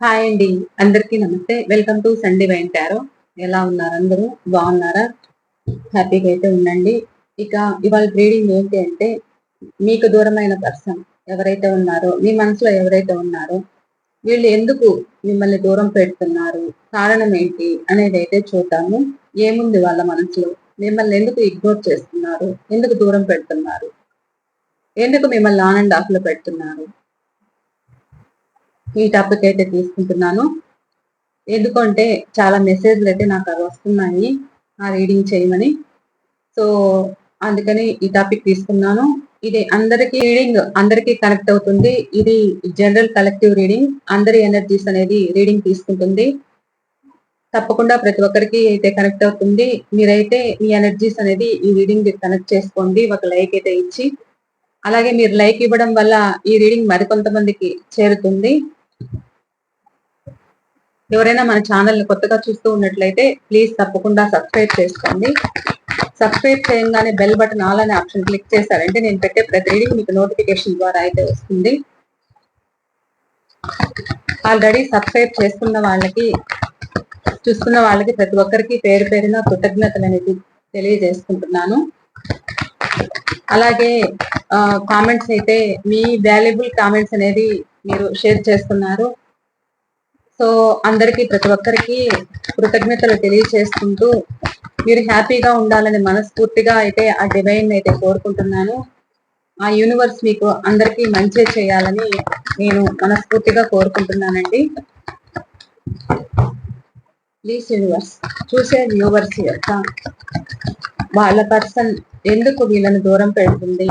Hi అండి. అందరికీ నమస్తే. Welcome to Sunday wine tarot. ఎలా ఉన్నారు అందరూ? బాగున్నారా? హ్యాపీగా అయితే ఉండండి. ఇక ఇవాళ రీడింగ్ ఏంటి అంటే మీకు దూరమైన పర్సన్ ఎవరైతే ఉన్నారో మీ మనసులో ఎవరైతే ఉన్నారో వీళ్ళు ఎందుకు మిమ్మల్ని దూరం పెడుతున్నారు? కారణం ఏంటి అనేది అయితే చూద్దాము. ఏముంది వాళ్ళ మనసులో? మిమ్మల్ని ఎందుకు ఇగ్నోర్ చేస్తున్నారు? ఎందుకు దూరం పెడుతున్నారు? ఎందుకు మిమ్మల్ని ఆనంద ఆఫ్లో పెడుతున్నారు? ఈ టాపిక్ అయితే తీసుకుంటున్నాను. ఎందుకంటే చాలా మెసేజ్లు అయితే నాకు అవి వస్తున్నాయి. ఆ రీడింగ్ చేయమని. సో అందుకని ఈ టాపిక్ తీసుకున్నాను. ఇది అందరికి రీడింగ్ అందరికీ కనెక్ట్ అవుతుంది. ఇది జనరల్ కలెక్టివ్ రీడింగ్ అందరి ఎనర్జీస్ అనేది రీడింగ్ తీసుకుంటుంది. తప్పకుండా ప్రతి ఒక్కరికి అయితే కనెక్ట్ అవుతుంది. మీరైతే మీ ఎనర్జీస్ అనేది ఈ రీడింగ్ కనెక్ట్ చేసుకోండి. ఒక లైక్ అయితే ఇచ్చి. అలాగే మీరు లైక్ ఇవ్వడం వల్ల ఈ రీడింగ్ మరికొంతమందికి చేరుతుంది. ఎవరైనా మన ఛానల్ని కొత్తగా చూస్తూ ఉన్నట్లయితే ప్లీజ్ తప్పకుండా సబ్స్క్రైబ్ చేసుకోండి. సబ్స్క్రైబ్ చేయగానే బెల్ బటన్ ఆల్ అనే ఆప్షన్ క్లిక్ చేశారంటే నేను పెట్టే ప్రతి రీడింగ్ మీకు నోటిఫికేషన్ ద్వారా అయితే వస్తుంది. ఆల్రెడీ సబ్స్క్రైబ్ చేసుకున్న వాళ్ళకి చూస్తున్న వాళ్ళకి ప్రతి ఒక్కరికి పేరు పేరున కృతజ్ఞతలు అనేది తెలియజేసుకుంటున్నాను. అలాగే కామెంట్స్ అయితే మీ వాల్యుబుల్ కామెంట్స్ అనేది మీరు షేర్ చేస్తున్నారు. సో అందరికీ ప్రతి ఒక్కరికి కృతజ్ఞతలు తెలియచేసుకుంటూ మీరు హ్యాపీగా ఉండాలని మనస్ఫూర్తిగా అయితే ఆ డివైన్ అయితే కోరుకుంటున్నాను. ఆ యూనివర్స్ మీకు అందరికీ మంచి చేయాలని నేను మనస్ఫూర్తిగా కోరుకుంటున్నానండి. ప్లీజ్ యూనివర్స్ చూసే వ్యూవర్స్ యొక్క వాళ్ళ పర్సన్ ఎందుకు వీళ్ళని దూరం పెడుతుంది?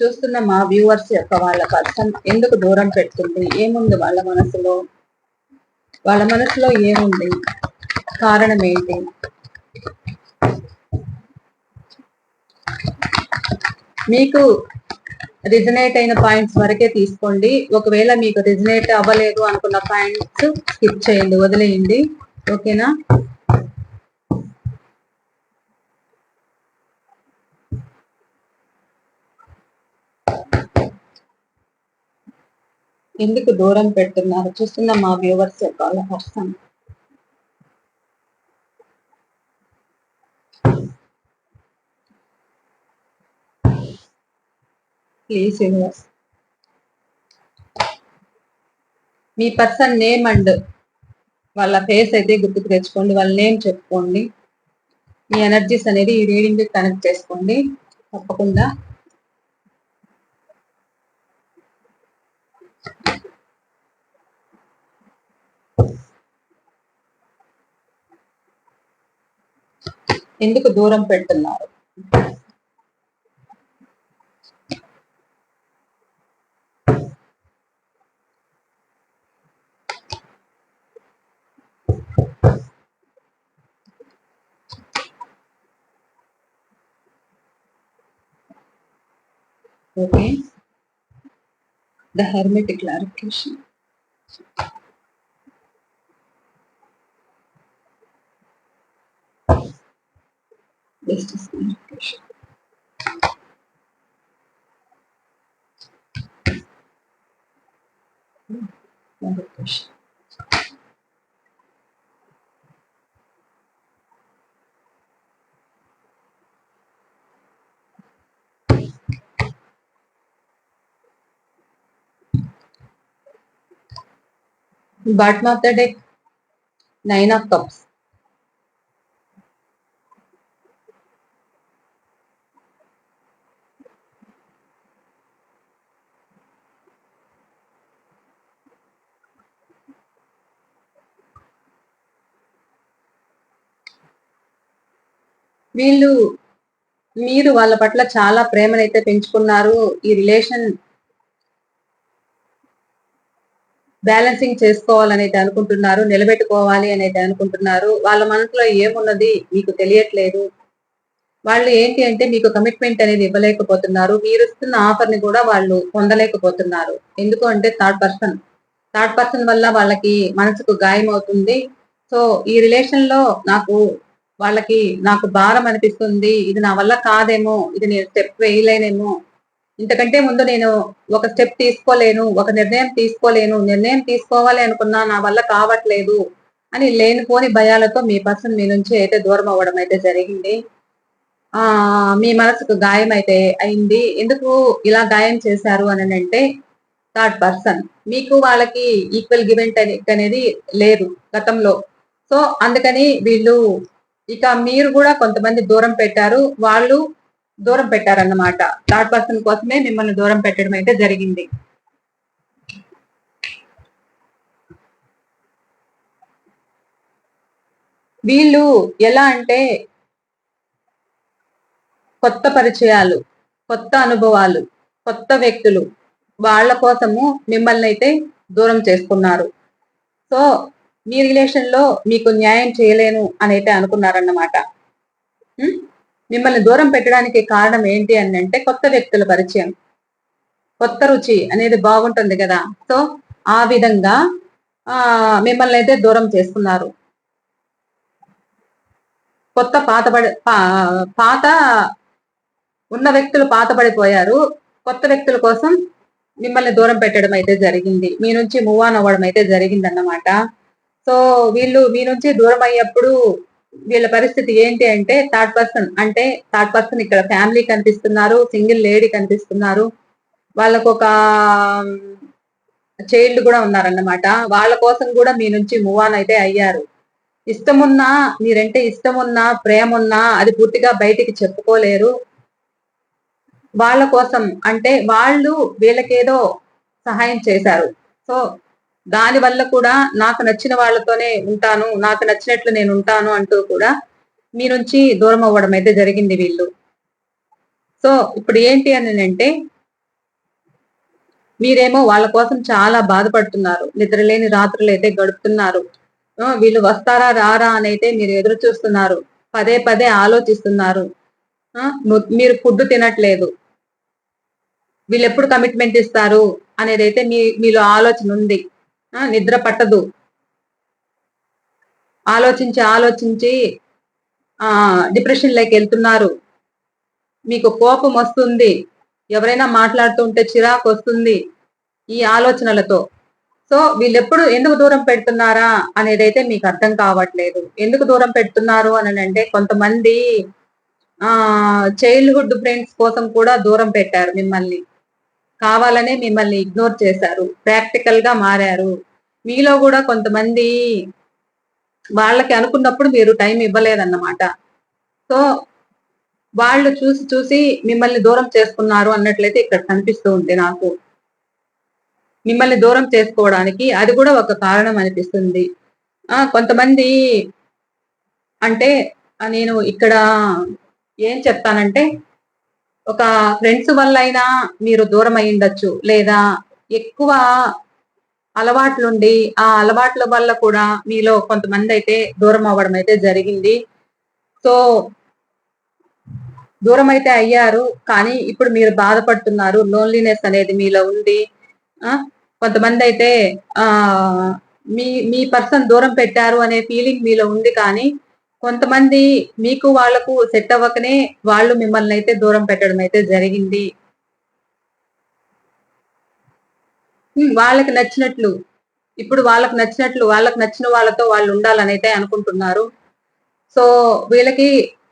చూస్తున్న మా వ్యూవర్స్ యొక్క వాళ్ళ పర్సన్ ఎందుకు దూరం పెడుతుంది? ఏముంది వాళ్ళ మనసులో? వాళ్ళ మనసులో ఏముంది? కారణం ఏంటి? మీకు రిజనేట్ అయిన పాయింట్స్ వరకే తీసుకోండి. ఒకవేళ మీకు రిజనేట్ అవ్వలేదు అనుకున్న పాయింట్స్ స్కిప్ చేయండి వదిలేయండి. ఓకేనా? ఎందుకు దూరం పెడుతున్నారు? చూస్తున్న మా వ్యూవర్స్ యొక్క వాళ్ళ పర్సన్ ప్లీజ్ వ్యూవర్స్. మీ పర్సన్ నేమ్ అండ్ వాళ్ళ ఫేస్ అయితే గుర్తుకు తెచ్చుకోండి వాళ్ళ నేమ్ చెప్పుకోండి. మీ ఎనర్జీస్ అనేది ఈ రీడింగ్ కనెక్ట్ చేసుకోండి. తప్పకుండా ఎందుకు దూరం పెడుతున్నారు? Okay. the hermetic clarification. Just as clarification. Another question. Bottom of the deck, nine of cups. వీళ్ళు మీరు వాళ్ళ పట్ల చాలా ప్రేమనైతే పెంచుకున్నారు ఈ రిలేషన్ బ్యాలెన్సింగ్ చేసుకోవాలనేది అనుకుంటున్నారు నిలబెట్టుకోవాలి అనేది అనుకుంటున్నారు. వాళ్ళ మనసులో ఏమున్నది మీకు తెలియట్లేదు. వాళ్ళు ఏంటి అంటే మీకు కమిట్మెంట్ అనేది ఇవ్వలేకపోతున్నారు. మీరు ఇస్తున్న ఆఫర్ని కూడా వాళ్ళు పొందలేకపోతున్నారు. ఎందుకు అంటే థర్డ్ పర్సన్ థర్డ్ పర్సన్ వల్ల వాళ్ళకి మనసుకు గాయం అవుతుంది. సో ఈ రిలేషన్లో నాకు వాళ్ళకి నాకు భారం అనిపిస్తుంది. ఇది నా వల్ల కాదేమో. ఇది నేను స్టెప్ వేయలేనేమో. ఇంతకంటే ముందు నేను ఒక స్టెప్ తీసుకోలేను ఒక నిర్ణయం తీసుకోలేను నిర్ణయం తీసుకోవాలి అనుకున్నా నా వల్ల కావట్లేదు అని లేనిపోని భయాలతో మీ పర్సన్ మీ నుంచి అయితే దూరం అవ్వడం అయితే జరిగింది. ఆ మీ మనసుకు గాయం అయితే అయింది. ఎందుకు ఇలా గాయం చేశారు అని అంటే థర్డ్ పర్సన్ మీకు వాళ్ళకి ఈక్వల్ గివెంట్ అనేది లేదు గతంలో. సో అందుకని వీళ్ళు ఇక మీరు కూడా కొంతమంది దూరం పెట్టారు. వాళ్ళు దూరం పెట్టారన్నమాట. థర్డ్ పర్సన్ కోసమే మిమ్మల్ని దూరం పెట్టడం అయితే జరిగింది. వీళ్ళు ఎలా అంటే కొత్త పరిచయాలు కొత్త అనుభవాలు కొత్త వ్యక్తులు వాళ్ళ కోసము మిమ్మల్ని అయితే దూరం చేసుకున్నారు సో మీ రిలేషన్లో మీకు న్యాయం చేయలేను అని అయితే అనుకున్నారన్నమాట. మిమ్మల్ని దూరం పెట్టడానికి కారణం ఏంటి అని అంటే కొత్త వ్యక్తుల పరిచయం. కొత్త రుచి అనేది బాగుంటుంది కదా. సో ఆ విధంగా ఆ మిమ్మల్ని అయితే దూరం చేసుకున్నారు కొత్త పాత పాత ఉన్న వ్యక్తులు పాత పడిపోయారు. కొత్త వ్యక్తుల కోసం మిమ్మల్ని దూరం పెట్టడం అయితే జరిగింది. మీ నుంచి మూవ్ ఆన్ అవ్వడం అయితే జరిగింది అన్నమాట సో వీళ్ళు మీ నుంచి దూరం అయ్యేప్పుడు వీళ్ళ పరిస్థితి ఏంటి అంటే థర్డ్ పర్సన్ అంటే థర్డ్ పర్సన్ ఇక్కడ ఫ్యామిలీ కనిపిస్తున్నారు సింగిల్ లేడీ కనిపిస్తున్నారు. వాళ్ళకు ఒక చైల్డ్ um, కూడా ఉన్నారన్నమాట. వాళ్ళ కోసం కూడా మీ నుంచి మూవ్ ఆన్ అయితే అయ్యారు. ఇష్టమున్నా మీరంటే ఇష్టమున్నా ప్రేమ ఉన్నా అది పూర్తిగా బయటికి చెప్పుకోలేరు. వాళ్ళ కోసం అంటే వాళ్ళు వీళ్ళకేదో సహాయం చేశారు. సో దాని వల్ల కూడా నాకు నచ్చిన వాళ్ళతోనే ఉంటాను నాకు నచ్చినట్లు నేను ఉంటాను అంటూ కూడా మీ నుంచి దూరం అవ్వడం అయితే జరిగింది వీళ్ళు. సో ఇప్పుడు ఏంటి అని అంటే మీరేమో వాళ్ళ కోసం చాలా బాధపడుతున్నారు. నిద్రలేని రాత్రులు అయితే గడుపుతున్నారు. వీళ్ళు వస్తారా రారా అని అయితే మీరు ఎదురు చూస్తున్నారు. పదే పదే ఆలోచిస్తున్నారు. మీరు ఫుడ్ తినట్లేదు. వీళ్ళు ఎప్పుడు కమిట్మెంట్ ఇస్తారు? అనేది అయితే మీ మీలో ఆలోచన ఉంది. నిద్ర పట్టదు. ఆలోచించి ఆలోచించి డిప్రెషన్లోకి డిప్రెషన్ వెళ్తున్నారు. మీకు కోపం వస్తుంది. ఎవరైనా మాట్లాడుతుంటే చిరాకు వస్తుంది ఈ ఆలోచనలతో. సో వీళ్ళెప్పుడు ఎందుకు దూరం పెడుతున్నారా అనేది అయితే మీకు అర్థం కావట్లేదు. ఎందుకు దూరం పెడుతున్నారు అని అంటే కొంతమంది ఆ చైల్డ్హుడ్ ఫ్రెండ్స్ కోసం కూడా దూరం పెట్టారు మిమ్మల్ని. కావాలనే మిమ్మల్ని ఇగ్నోర్ చేశారు. ప్రాక్టికల్గా మారారు. మీలో కూడా కొంతమంది వాళ్ళకి అనుకున్నప్పుడు మీరు టైం ఇవ్వలేదన్నమాట. సో వాళ్ళు చూసి చూసి మిమ్మల్ని దూరం చేసుకున్నారు అన్నట్లయితే ఇక్కడ కనిపిస్తూ ఉంది నాకు. మిమ్మల్ని దూరం చేసుకోవడానికి అది కూడా ఒక కారణం అనిపిస్తుంది. ఆ కొంతమంది అంటే నేను ఇక్కడ ఏం చెప్తానంటే ఒక ఫ్రెండ్స్ వల్ల అయినా మీరు దూరం అయ్యిండొచ్చు లేదా ఎక్కువ అలవాట్లుండి ఆ అలవాట్ల వల్ల కూడా మీలో కొంతమంది అయితే దూరం అవ్వడం అయితే జరిగింది. సో దూరం అయితే అయ్యారు. కానీ ఇప్పుడు మీరు బాధపడుతున్నారు. లోన్లీనెస్ అనేది మీలో ఉంది. కొంతమంది అయితే ఆ మీ మీ పర్సన్ దూరం పెట్టారు అనే ఫీలింగ్ మీలో ఉంది కానీ కొంతమంది మీకు వాళ్ళకు సెట్ అవ్వకనే వాళ్ళు మిమ్మల్ని అయితే దూరం పెట్టడం అయితే జరిగింది. వాళ్ళకి నచ్చినట్లు ఇప్పుడు వాళ్ళకి నచ్చినట్లు వాళ్ళకి నచ్చిన వాళ్ళతో వాళ్ళు ఉండాలని అయితే అనుకుంటున్నారు. సో వీళ్ళకి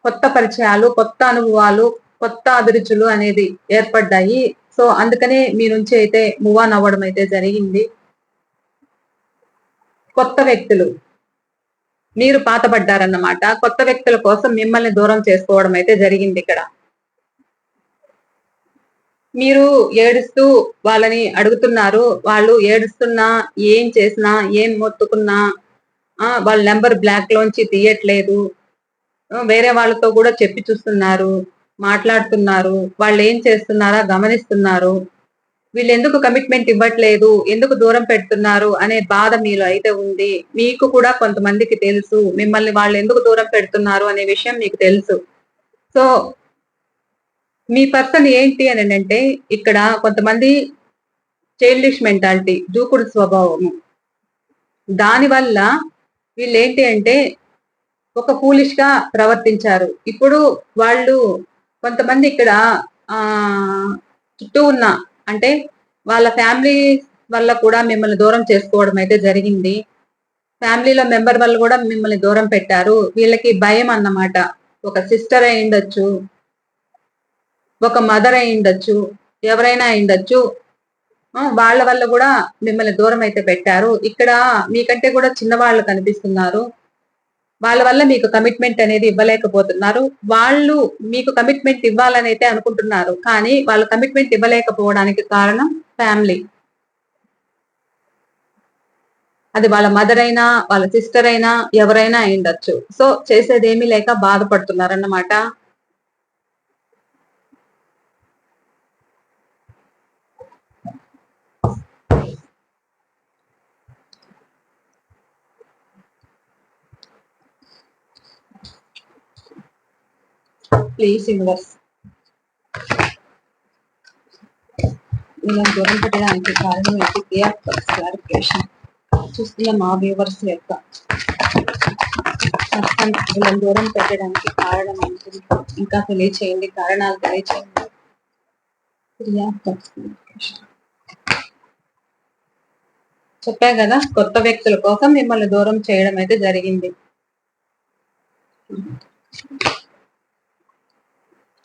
కొత్త పరిచయాలు కొత్త అనుభవాలు కొత్త అభిరుచులు అనేది ఏర్పడ్డాయి. సో అందుకనే మీ నుంచి అయితే మూవ్ ఆన్ అవ్వడం అయితే జరిగింది. కొత్త వ్యక్తులు. మీరు పాతపడ్డారన్నమాట. కొత్త వ్యక్తుల కోసం మిమ్మల్ని దూరం చేసుకోవడం అయితే జరిగింది ఇక్కడ. మీరు ఏడుస్తూ వాళ్ళని అడుగుతున్నారు. వాళ్ళు ఏడుస్తున్నా ఏం చేసినా ఏం మొత్తుకున్నా వాళ్ళ నెంబర్ బ్లాక్ లోంచి తీయట్లేదు వేరే వాళ్ళతో కూడా చెప్పి చూస్తున్నారు మాట్లాడుతున్నారు. వాళ్ళు ఏం చేస్తున్నారా గమనిస్తున్నారు. వీళ్ళు ఎందుకు కమిట్మెంట్ ఇవ్వట్లేదు? ఎందుకు దూరం పెడుతున్నారు? అనే బాధ మీలో అయితే ఉంది. మీకు కూడా కొంతమందికి తెలుసు. మిమ్మల్ని వాళ్ళు ఎందుకు దూరం పెడుతున్నారు అనే విషయం మీకు తెలుసు. సో మీ పర్సన్ ఏంటి అని అంటే ఇక్కడ కొంతమంది చైల్డిష్ మెంటాలిటీ దూకుడు స్వభావము. దానివల్ల వీళ్ళు ఏంటి అంటే ఒక ఫూలిష్గా ప్రవర్తించారు. ఇప్పుడు వాళ్ళు కొంతమంది ఇక్కడ ఆ చుట్టూ ఉన్న అంటే వాళ్ళ ఫ్యామిలీ వల్ల కూడా మిమ్మల్ని దూరం చేసుకోవడం అయితే జరిగింది. ఫ్యామిలీలో మెంబర్ వల్ల కూడా మిమ్మల్ని దూరం పెట్టారు. వీళ్ళకి భయం అన్నమాట. ఒక సిస్టర్ అయి ఉండొచ్చు ఒక మదర్ అయి ఉండొచ్చు ఎవరైనా అయి ఉండొచ్చు. వాళ్ళ వల్ల కూడా మిమ్మల్ని దూరం అయితే పెట్టారు. ఇక్కడ మీకంటే కూడా చిన్నవాళ్ళు కనిపిస్తున్నారు. వాళ్ళ వల్ల మీకు కమిట్మెంట్ అనేది ఇవ్వలేకపోతున్నారు. వాళ్ళు మీకు కమిట్మెంట్ ఇవ్వాలని అయితే అనుకుంటున్నారు. కానీ వాళ్ళు కమిట్మెంట్ ఇవ్వలేకపోవడానికి కారణం ఫ్యామిలీ అది వాళ్ళ మదర్ అయినా వాళ్ళ సిస్టర్ అయినా ఎవరైనా అయి ఉండొచ్చు సో చేసేది ఏమీ లేక బాధపడుతున్నారు అన్నమాట ప్లీజ్ యూనివర్స్ ఇలా దూరం పెట్టడానికి కారణం ఏంటి? క్లారిఫికేషన్ చూస్తున్న మా వ్యూవర్స్ యొక్క. కష్టం ఇలా దూరం పెట్టడానికి కారణం ఏంటి? ఇంకా తెలియచేయండి. కారణాలు తెలియచేయండి. చెప్పా కదా కొత్త వ్యక్తుల కోసం మిమ్మల్ని దూరం చేయడం అయితే జరిగింది.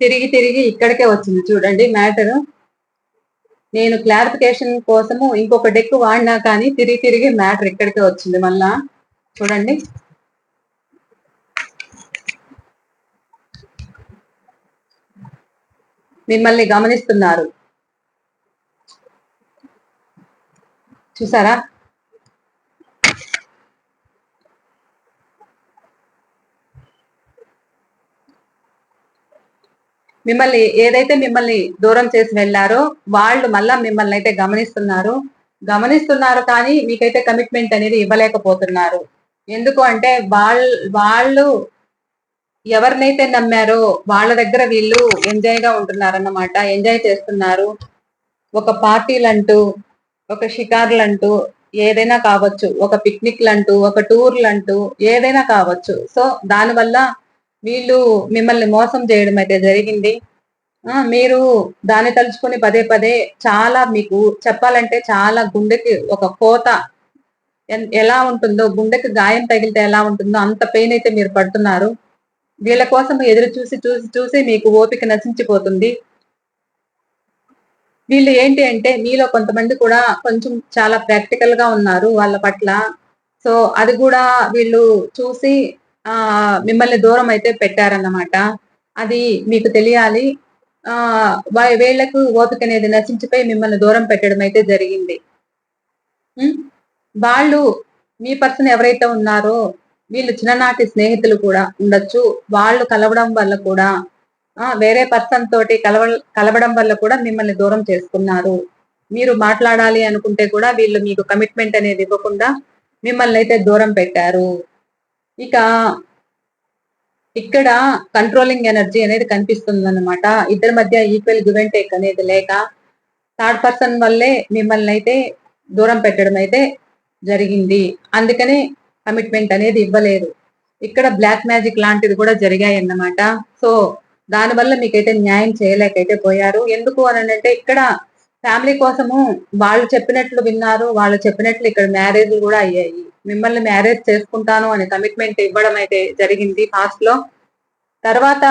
తిరిగి తిరిగి ఇక్కడికే వచ్చింది. చూడండి మ్యాటర్. నేను క్లారిఫికేషన్ కోసము ఇంకొక డెక్ వాడినా కానీ తిరిగి తిరిగి మ్యాటర్ ఇక్కడికే వచ్చింది మళ్ళా. చూడండి. మిమ్మల్ని గమనిస్తున్నారు. చూసారా? మిమ్మల్ని ఏదైతే మిమ్మల్ని దూరం చేసి వెళ్ళారో వాళ్ళు మళ్ళా మిమ్మల్ని అయితే గమనిస్తున్నారు. గమనిస్తున్నారు కానీ మీకైతే కమిట్మెంట్ అనేది ఇవ్వలేకపోతున్నారు. ఎందుకు అంటే వాళ్ళ వాళ్ళు ఎవరినైతే నమ్మారో వాళ్ళ దగ్గర వీళ్ళు ఎంజాయ్గా ఉంటున్నారన్నమాట. ఎంజాయ్ చేస్తున్నారు. ఒక పార్టీలు అంటూ ఒక షికార్లంటూ ఏదైనా కావచ్చు ఒక పిక్నిక్లంటూ ఒక టూర్లు అంటూ ఏదైనా కావచ్చు. సో దానివల్ల వీళ్ళు మిమ్మల్ని మోసం చేయడం అయితే జరిగింది. మీరు దాన్ని తలుచుకొని పదే పదే చాలా మీకు చెప్పాలంటే చాలా గుండెకి ఒక కోత ఎలా ఉంటుందో గుండెకి గాయం తగిలితే ఎలా ఉంటుందో అంత పెయిన్ అయితే మీరు పడుతున్నారు. వీళ్ళ కోసం ఎదురు చూసి చూసి చూసి మీకు ఓపిక నశించిపోతుంది. వీళ్ళు ఏంటి అంటే మీలో కొంతమంది కూడా కొంచెం చాలా ప్రాక్టికల్గా ఉన్నారు వాళ్ళ పట్ల. సో అది కూడా వీళ్ళు చూసి ఆ మిమ్మల్ని దూరం అయితే పెట్టారన్నమాట. అది మీకు తెలియాలి. ఆ వా- వీళ్ళకు ఓపిక అనేది నశించిపోయి మిమ్మల్ని దూరం పెట్టడం అయితే జరిగింది. వాళ్ళు మీ పర్సన్ ఎవరైతే ఉన్నారో వీళ్ళు చిన్ననాటి స్నేహితులు కూడా ఉండొచ్చు. వాళ్ళు కలవడం వల్ల కూడా ఆ వేరే పర్సన్ తోటి కలవ కలవడం వల్ల కూడా మిమ్మల్ని దూరం చేసుకున్నారు. మీరు మాట్లాడాలి అనుకుంటే కూడా వీళ్ళు మీకు కమిట్మెంట్ అనేది ఇవ్వకుండా మిమ్మల్ని అయితే దూరం పెట్టారు. ఇక ఇక్కడ కంట్రోలింగ్ ఎనర్జీ అనేది కనిపిస్తుంది అనమాట ఇద్దరి మధ్య ఈక్వల్ గివ్ అండ్ టేక్ అనేది లేక థర్డ్ పర్సన్ వల్లే మిమ్మల్ని అయితే దూరం పెట్టడం అయితే జరిగింది. అందుకనే కమిట్మెంట్ అనేది ఇవ్వలేదు. ఇక్కడ బ్లాక్ మ్యాజిక్ లాంటిది కూడా జరిగాయి అన్నమాట సో దానివల్ల మీకైతే న్యాయం చేయలేకైతే పోయారు. ఎందుకు అని అంటే ఇక్కడ ఫ్యామిలీ కోసము వాళ్ళు చెప్పినట్లు విన్నారు. వాళ్ళు చెప్పినట్లు ఇక్కడ మ్యారేజ్ కూడా అయ్యాయి. మిమ్మల్ని మ్యారేజ్ చేసుకుంటాను అనే కమిట్మెంట్ ఇవ్వడం అయితే జరిగింది పాస్ట్లో. తర్వాత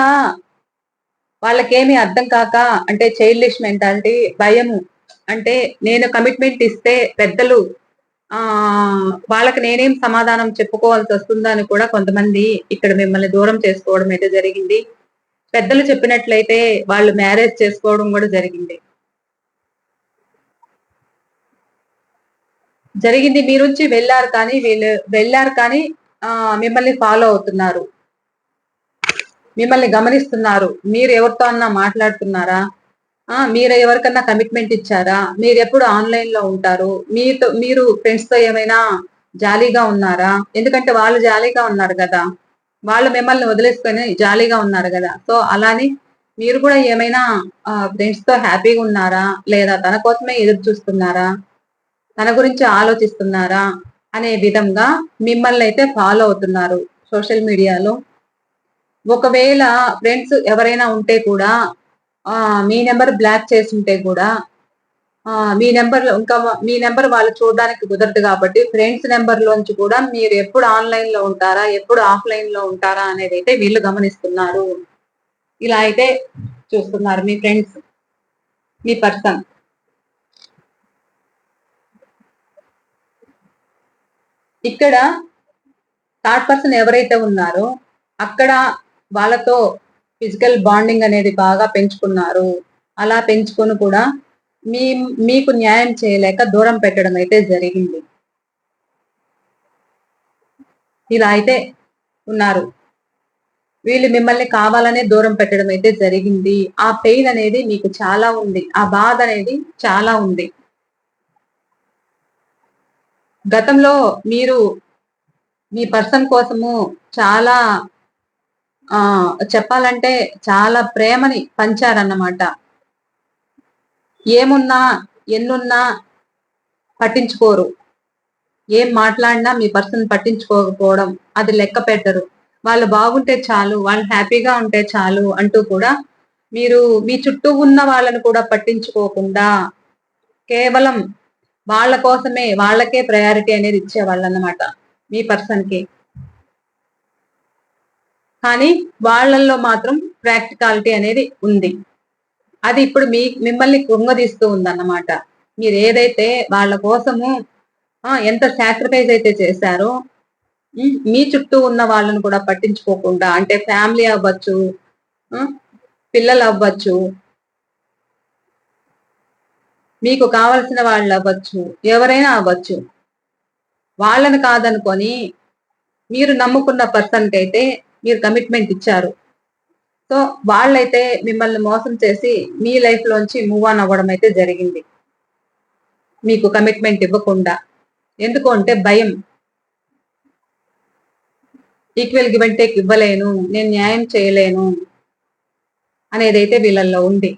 వాళ్ళకేమి అర్థం కాక అంటే చైల్డిష్ మెంటాలిటీ భయము. అంటే నేను కమిట్మెంట్ ఇస్తే పెద్దలు ఆ వాళ్ళకి నేనేం సమాధానం చెప్పుకోవాల్సి వస్తుందని కూడా కొంతమంది ఇక్కడ మిమ్మల్ని దూరం చేసుకోవడం అయితే జరిగింది. పెద్దలు చెప్పినట్లయితే వాళ్ళు మ్యారేజ్ చేసుకోవడం కూడా జరిగింది. జరిగింది మీరుంచి వెళ్ళారు కానీ వీళ్ళు వెళ్ళారు కానీ ఆ మిమ్మల్ని ఫాలో అవుతున్నారు. మిమ్మల్ని గమనిస్తున్నారు. మీరు ఎవరితో అన్నా మాట్లాడుతున్నారా? ఆ మీరు ఎవరికన్నా కమిట్మెంట్ ఇచ్చారా? మీరు ఎప్పుడు ఆన్లైన్లో ఉంటారు? మీతో మీరు ఫ్రెండ్స్తో ఏమైనా జాలీగా ఉన్నారా? ఎందుకంటే వాళ్ళు జాలీగా ఉన్నారు కదా. వాళ్ళు మిమ్మల్ని వదిలేసుకొని జాలీగా ఉన్నారు కదా. సో అలానే మీరు కూడా ఏమైనా ఫ్రెండ్స్తో హ్యాపీగా ఉన్నారా? లేదా తన కోసమే ఎదురు చూస్తున్నారా? తన గురించి ఆలోచిస్తున్నారా? అనే విధంగా మిమ్మల్ని అయితే ఫాలో అవుతున్నారు సోషల్ మీడియాలో ఒకవేళ ఫ్రెండ్స్ ఎవరైనా ఉంటే కూడా మీ నెంబర్ బ్లాక్ చేసి ఉంటే కూడా మీ నెంబర్ ఇంకా మీ నెంబర్ వాళ్ళు చూడడానికి కుదరదు కాబట్టి ఫ్రెండ్స్ నెంబర్ లోంచి కూడా మీరు ఎప్పుడు ఆన్లైన్లో ఉంటారా ఎప్పుడు ఆఫ్లైన్లో ఉంటారా అనేది అయితే వీళ్ళు గమనిస్తున్నారు. ఇలా అయితే చూస్తున్నారు మీ ఫ్రెండ్స్ మీ పర్సన్. ఇక్కడ థర్డ్ పర్సన్ ఎవరైతే ఉన్నారో అక్కడ వాళ్ళతో ఫిజికల్ బాండింగ్ అనేది బాగా పెంచుకున్నారు. అలా పెంచుకొని కూడా మీ మీకు న్యాయం చేయలేక దూరం పెట్టడం అయితే జరిగింది. ఇలా అయితే ఉన్నారు. వీళ్ళు మిమ్మల్ని కావాలనే దూరం పెట్టడం అయితే జరిగింది. ఆ పెయిన్ అనేది మీకు చాలా ఉంది. ఆ బాధ అనేది చాలా ఉంది. గతంలో మీరు మీ పర్సన్ కోసము చాలా ఆ చెప్పాలంటే చాలా ప్రేమని పంచారన్నమాట. ఏమున్నా ఎన్నున్నా పట్టించుకోరు. ఏం మాట్లాడినా మీ పర్సన్ పట్టించుకోకపోవడం అది లెక్క పెట్టరు. వాళ్ళు బాగుంటే చాలు వాళ్ళు హ్యాపీగా ఉంటే చాలు అంటూ కూడా మీరు మీ చుట్టూ ఉన్న వాళ్ళను కూడా పట్టించుకోకుండా కేవలం వాళ్ళ కోసమే వాళ్ళకే ప్రయారిటీ అనేది ఇచ్చేవాళ్ళు అన్నమాట మీ పర్సన్కి కానీ వాళ్ళల్లో మాత్రం ప్రాక్టికాలిటీ అనేది ఉంది. అది ఇప్పుడు మీ మిమ్మల్ని కృంగదీస్తూ ఉందన్నమాట. మీరు ఏదైతే వాళ్ళ కోసము ఎంత సాక్రిఫైస్ అయితే చేశారో మీ చుట్టూ ఉన్న వాళ్ళని కూడా పట్టించుకోకుండా అంటే ఫ్యామిలీ అవ్వచ్చు పిల్లలు అవ్వచ్చు మీకు కావలసిన వాళ్ళు అవ్వచ్చు ఎవరైనా అవ్వచ్చు. వాళ్ళని కాదనుకొని మీరు నమ్ముకున్న పర్సన్కి అయితే మీరు కమిట్మెంట్ ఇచ్చారు. సో వాళ్ళైతే మిమ్మల్ని మోసం చేసి మీ లైఫ్ లోంచి మూవ్ ఆన్ అవ్వడం అయితే జరిగింది. మీకు కమిట్మెంట్ ఇవ్వకుండా. ఎందుకు అంటే భయం. ఈక్వల్ గివ్ అండ్ టేక్ ఇవ్వలేను నేను న్యాయం చేయలేను అనేది అయితే వీళ్ళల్లో ఉంది.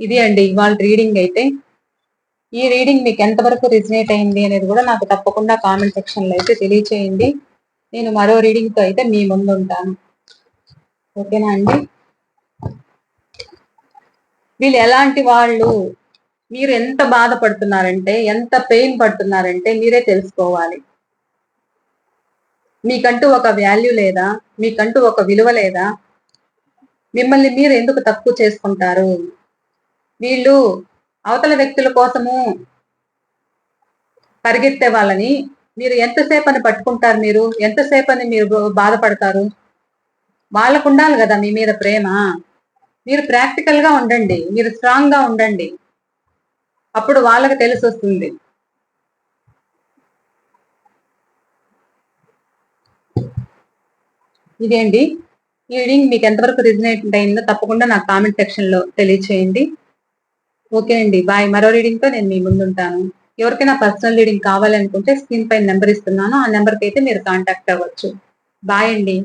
ఇది అండి ఇవాళ రీడింగ్ అయితే. ఈ రీడింగ్ మీకు ఎంతవరకు రిజనేట్ అయింది అనేది కూడా నాకు తప్పకుండా కామెంట్ సెక్షన్లో అయితే తెలియచేయండి. నేను మరో రీడింగ్తో అయితే మీ ముందు ఉంటాను ఓకేనా అండి? వీళ్ళు ఎలాంటి వాళ్ళు? మీరు ఎంత బాధపడుతున్నారంటే ఎంత పెయిన్ పడుతున్నారంటే మీరే తెలుసుకోవాలి. మీకంటూ ఒక వాల్యూ లేదా? మీకంటూ ఒక విలువ లేదా? మిమ్మల్ని మీరు ఎందుకు తక్కువ చేసుకుంటారు? వీళ్ళు అవతల వ్యక్తుల కోసము పరిగెత్తే వాళ్ళని మీరు ఎంతసేపు అని పట్టుకుంటారు మీరు? ఎంతసేపు అని మీరు బాధపడతారు? వాళ్ళకు ఉండాలి కదా మీ మీద ప్రేమ. మీరు ప్రాక్టికల్గా ఉండండి. మీరు స్ట్రాంగ్గా ఉండండి. అప్పుడు వాళ్ళకి తెలిసి వస్తుంది ఇదేంటి? ఈ రీడింగ్ మీకు ఎంతవరకు రిజనేట్ అయిందో తప్పకుండా నాకు కామెంట్ సెక్షన్లో తెలియచేయండి. ఓకే అండి. బాయ్. మరో రీడింగ్తో నేను మీ ముందుంటాను. ఎవరికైనా పర్సనల్ రీడింగ్ కావాలనుకుంటే స్క్రీన్ పై నెంబర్ ఇస్తున్నాను. ఆ నెంబర్కి అయితే మీరు కాంటాక్ట్ అవ్వచ్చు. బాయ్ అండి.